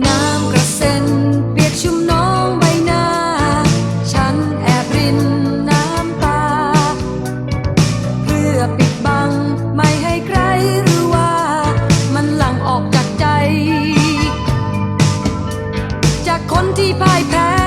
น้ำกระเซ็นเปียกชุ่มน้องใบหน้า ฉันแอบรินน้ำตา เพื่อปิดบังไม่ให้ใครรู้ว่า มันหลั่งออกจากใจ จากคนที่พ่ายแพ้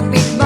a big